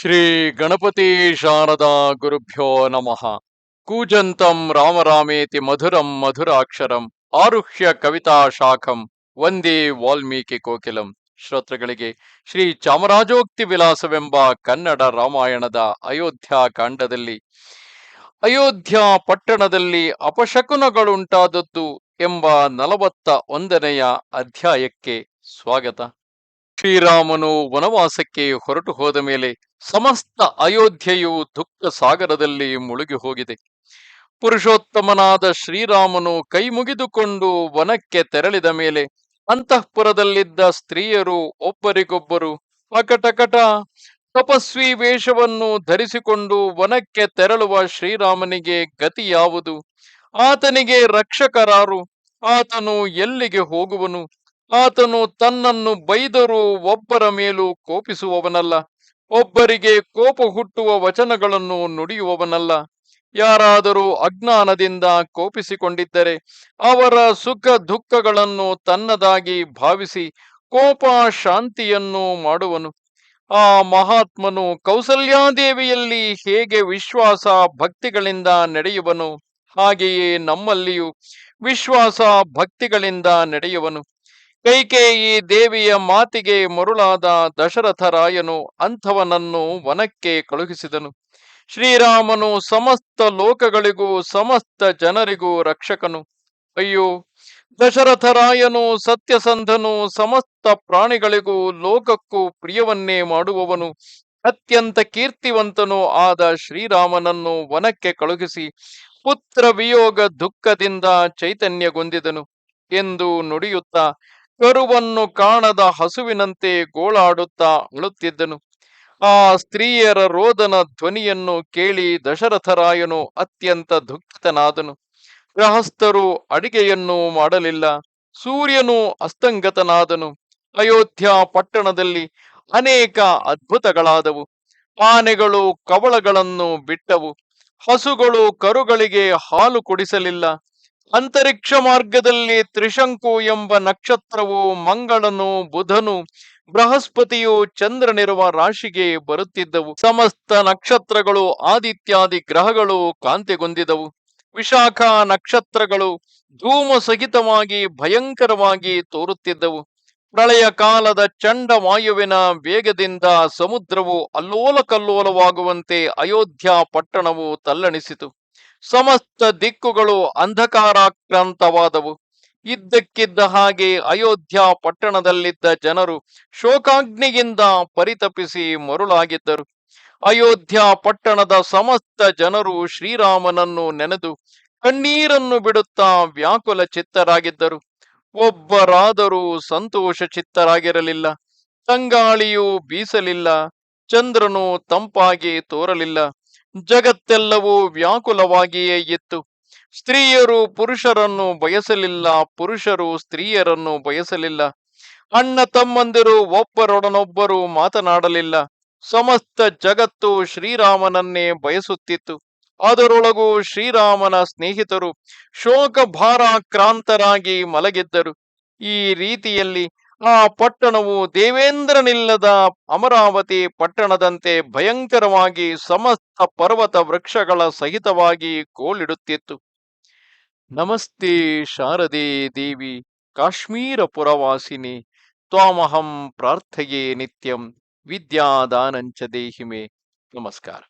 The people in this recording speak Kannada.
ಶ್ರೀ ಗಣಪತಿ ಶಾರದಾ ಗುರುಭ್ಯೋ ನಮಃ. ಕೂಜಂತಂ ರಾಮರಾಮೇತಿ ಮಧುರಂ ಮಧುರಾಕ್ಷರಂ ಆರುಹ್ಯ ಕವಿತಾ ಶಾಖಂ ವಂದೇ ವಾಲ್ಮೀಕಿ ಕೋಕಿಲಂ. ಶ್ರೋತೃಗಳಿಗೆ ಶ್ರೀ ಚಾಮರಾಜೋಕ್ತಿ ವಿಲಾಸವೆಂಬ ಕನ್ನಡ ರಾಮಾಯಣದ ಅಯೋಧ್ಯ ಕಾಂಡದಲ್ಲಿ, ಅಯೋಧ್ಯ ಪಟ್ಟಣದಲ್ಲಿ ಅಪಶಕುನಗಳುಂಟಾದದ್ದು ಎಂಬ ನಲವತ್ತ ಒಂದನೆಯ ಅಧ್ಯಾಯಕ್ಕೆ ಸ್ವಾಗತ. ಶ್ರೀರಾಮನು ವನವಾಸಕ್ಕೆ ಹೊರಟು ಹೋದ ಮೇಲೆ ಸಮಸ್ತ ಅಯೋಧ್ಯೆಯು ದುಃಖ ಸಾಗರದಲ್ಲಿ ಮುಳುಗಿ ಹೋಗಿದೆ. ಪುರುಷೋತ್ತಮನಾದ ಶ್ರೀರಾಮನು ಕೈ ಮುಗಿದುಕೊಂಡು ವನಕ್ಕೆ ತೆರಳಿದ ಮೇಲೆ ಅಂತಃಪುರದಲ್ಲಿದ್ದ ಸ್ತ್ರೀಯರು ಒಬ್ಬರಿಗೊಬ್ಬರು ಅಕಟಕಟ ತಪಸ್ವಿ ವೇಷವನ್ನು ಧರಿಸಿಕೊಂಡು ವನಕ್ಕೆ ತೆರಳುವ ಶ್ರೀರಾಮನಿಗೆ ಗತಿ ಯಾವುದು? ಆತನಿಗೆ ರಕ್ಷಕರಾರು. ಆತನು ಎಲ್ಲಿಗೆ ಹೋಗುವನು? ಆತನು ತನ್ನನ್ನು ಬೈದರೂ ಒಬ್ಬರ ಮೇಲೂ ಕೋಪಿಸುವವನಲ್ಲ, ಒಬ್ಬರಿಗೆ ಕೋಪ ಹುಟ್ಟುವ ವಚನಗಳನ್ನು ನುಡಿಯುವವನಲ್ಲ. ಯಾರಾದರೂ ಅಜ್ಞಾನದಿಂದ ಕೋಪಿಸಿಕೊಂಡಿದ್ದರೆ ಅವರ ಸುಖ ದುಃಖಗಳನ್ನು ತನ್ನದಾಗಿ ಭಾವಿಸಿ ಕೋಪ ಶಾಂತಿಯನ್ನು ಮಾಡುವನು. ಆ ಮಹಾತ್ಮನು ಕೌಸಲ್ಯಾದೇವಿಯಲ್ಲಿ ಹೇಗೆ ವಿಶ್ವಾಸ ಭಕ್ತಿಗಳಿಂದ ನಡೆಯುವನು, ಹಾಗೆಯೇ ನಮ್ಮಲ್ಲಿಯೂ ವಿಶ್ವಾಸ ಭಕ್ತಿಗಳಿಂದ ನಡೆಯುವನು. ಕೈಕೇಯಿ ದೇವಿಯ ಮಾತಿಗೆ ಮರುಳಾದ ದಶರಥರಾಯನು ಅಂಥವನನ್ನು ವನಕ್ಕೆ ಕಳುಹಿಸಿದನು. ಶ್ರೀರಾಮನು ಸಮಸ್ತ ಲೋಕಗಳಿಗೂ, ಸಮಸ್ತ ಜನರಿಗೂ ರಕ್ಷಕನು. ಅಯ್ಯೋ, ದಶರಥರಾಯನು ಸತ್ಯಸಂಧನು, ಸಮಸ್ತ ಪ್ರಾಣಿಗಳಿಗೂ ಲೋಕಕ್ಕೂ ಪ್ರಿಯವನ್ನೇ ಮಾಡುವವನು. ಅತ್ಯಂತ ಕೀರ್ತಿವಂತನೂ ಆದ ಶ್ರೀರಾಮನನ್ನು ವನಕ್ಕೆ ಕಳುಹಿಸಿ ಪುತ್ರ ವಿಯೋಗ ದುಃಖದಿಂದ ಚೈತನ್ಯಗೊಂದಿದನು ಎಂದು ನುಡಿಯುತ್ತಾ ಕರುವನ್ನು ಕಾಣದ ಹಸುವಿನಂತೆ ಗೋಳಾಡುತ್ತಾ ಅಳುತ್ತಿದ್ದನು. ಆ ಸ್ತ್ರೀಯರ ರೋದನ ಧ್ವನಿಯನ್ನು ಕೇಳಿ ದಶರಥರಾಯನು ಅತ್ಯಂತ ದುಃಖಿತನಾದನು. ಗೃಹಸ್ಥರು ಅಡಿಗೆಯನ್ನು ಮಾಡಲಿಲ್ಲ. ಸೂರ್ಯನು ಅಸ್ತಂಗತನಾದನು. ಅಯೋಧ್ಯ ಪಟ್ಟಣದಲ್ಲಿ ಅನೇಕ ಅದ್ಭುತಗಳಾದವು. ಆನೆಗಳು ಕವಳಗಳನ್ನು ಬಿಟ್ಟವು. ಹಸುಗಳು ಕರುಗಳಿಗೆ ಹಾಲು ಕುಡಿಸಲಿಲ್ಲ. ಅಂತರಿಕ್ಷ ಮಾರ್ಗದಲ್ಲಿ ತ್ರಿಶಂಕು ಎಂಬ ನಕ್ಷತ್ರವು ಮಂಗಳನು, ಬುಧನು, ಬೃಹಸ್ಪತಿಯು ಚಂದ್ರನಿರುವ ರಾಶಿಗೆ ಬರುತ್ತಿದ್ದವು. ಸಮಸ್ತ ನಕ್ಷತ್ರಗಳು ಆದಿತ್ಯಾದಿ ಗ್ರಹಗಳು ಕಾಂತಿಗೊಂದಿದವು ವಿಶಾಖ ನಕ್ಷತ್ರಗಳು ಧೂಮ ಸಹಿತವಾಗಿ ಭಯಂಕರವಾಗಿ ತೋರುತ್ತಿದ್ದವು. ಪ್ರಳಯ ಕಾಲದ ಚಂಡವಾಯುವಿನ ವೇಗದಿಂದ ಸಮುದ್ರವು ಅಲ್ಲೋಲ ಕಲ್ಲೋಲವಾಗುವಂತೆ ಅಯೋಧ್ಯ ಪಟ್ಟಣವು ತಲ್ಲಣಿಸಿತು. ಸಮಸ್ತ ದಿಕ್ಕುಗಳು ಅಂಧಕಾರಾಕ್ರಾಂತವಾದವು. ಇದ್ದಕ್ಕಿದ್ದ ಹಾಗೆ ಅಯೋಧ್ಯ ಪಟ್ಟಣದಲ್ಲಿದ್ದ ಜನರು ಶೋಕಾಗ್ನಿಯಿಂದ ಪರಿತಪಿಸಿ ಮರುಳಾಗಿದ್ದರು. ಅಯೋಧ್ಯ ಪಟ್ಟಣದ ಸಮಸ್ತ ಜನರು ಶ್ರೀರಾಮನನ್ನು ನೆನೆದು ಕಣ್ಣೀರನ್ನು ಬಿಡುತ್ತಾ ವ್ಯಾಕುಲ ಚಿತ್ತರಾಗಿದ್ದರು ಒಬ್ಬರಾದರೂ ಸಂತೋಷ ಚಿತ್ತರಾಗಿರಲಿಲ್ಲ ತಂಗಾಳಿಯು ಬೀಸಲಿಲ್ಲ. ಚಂದ್ರನು ತಂಪಾಗಿ ತೋರಲಿಲ್ಲ. ಜಗತ್ತೆಲ್ಲವೂ ವ್ಯಾಕುಲವಾಗಿಯೇ ಇತ್ತು. ಸ್ತ್ರೀಯರು ಪುರುಷರನ್ನು ಬಯಸಲಿಲ್ಲ, ಪುರುಷರು ಸ್ತ್ರೀಯರನ್ನು ಬಯಸಲಿಲ್ಲ. ಅಣ್ಣ ತಮ್ಮಂದಿರು ಒಬ್ಬರೊಡನೊಬ್ಬರು ಮಾತನಾಡಲಿಲ್ಲ. ಸಮಸ್ತ ಜಗತ್ತು ಶ್ರೀರಾಮನನ್ನೇ ಬಯಸುತ್ತಿತ್ತು. ಅದರೊಳಗೂ ಶ್ರೀರಾಮನ ಸ್ನೇಹಿತರು ಶೋಕ ಭಾರಾಕ್ರಾಂತರಾಗಿ ಮಲಗಿದ್ದರು. ಈ ರೀತಿಯಲ್ಲಿ ಆ ಪಟ್ಟಣವು ದೇವೇಂದ್ರನಿಲ್ಲದ ಅಮರಾವತಿ ಪಟ್ಟಣದಂತೆ ಭಯಂಕರವಾಗಿ ಸಮಸ್ತ ಪರ್ವತ ವೃಕ್ಷಗಳ ಸಹಿತವಾಗಿ ಕೋಲಿಡುತ್ತಿತ್ತು. ನಮಸ್ತೆ ಶಾರದೆ ದೇವಿ ಕಾಶ್ಮೀರ ಪುರವಾಸಿನಿ ತ್ವಾಮಹಂ ಪ್ರಾರ್ಥೆಯೇ ನಿತ್ಯಂ, ವಿದ್ಯಾದಾನಂಚ ದೇಹಿಮೆ. ನಮಸ್ಕಾರ.